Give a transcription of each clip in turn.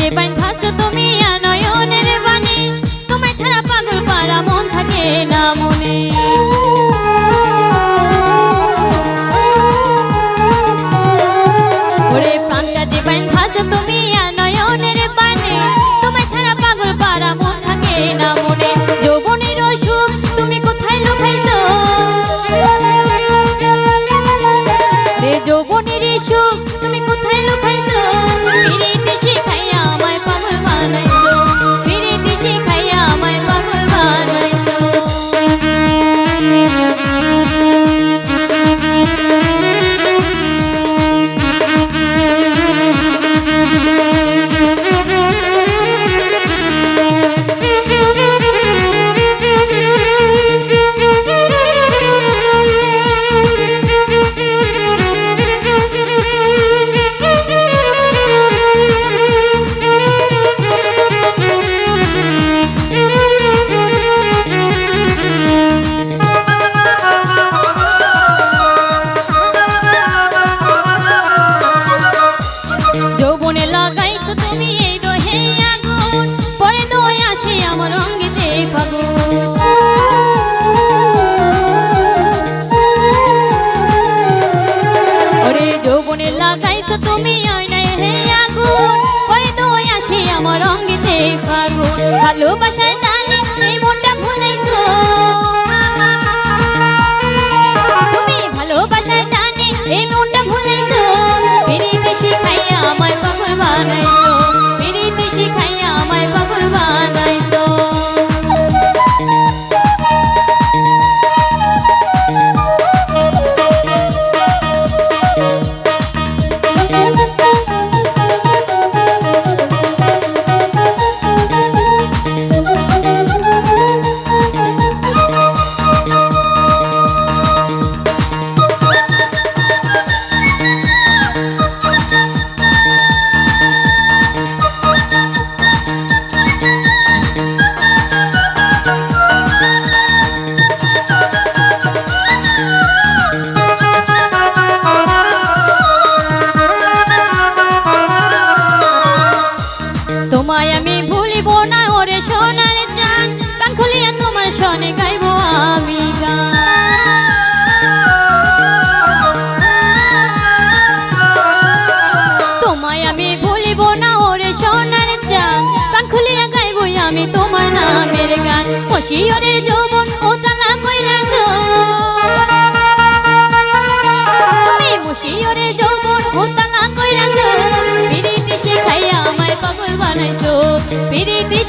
যে বাইন্ধাছো তুমি নয়নের বাণী। তোমায় ছাড়া পাগল পারা মন থাকে না মনে। ওরে প্রাণটা যে বাইন্ধাছো তুমি নয়নের বাণী। তোমায় ছাড়া পাগল পারা মন থাকে না মনে। যৌবনের সুখ তুমি কোথায় লুকাইছো? যৌবনের সুখ তুমি যৌবনে লাগাইছো তুমি আগুন। দই আসে আমার অঙ্গিতে ফাগুন ভালোবাসায় টানে মনটা তোমার গাইব আমি গান। তোমায় আমি না ওরে সোনার চান প্রাণ খুলিয়া গাইব আমি তোমার নামের গান। মশিয়রের যৌবন ও তালা কইরাছ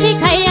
শিখাইয়া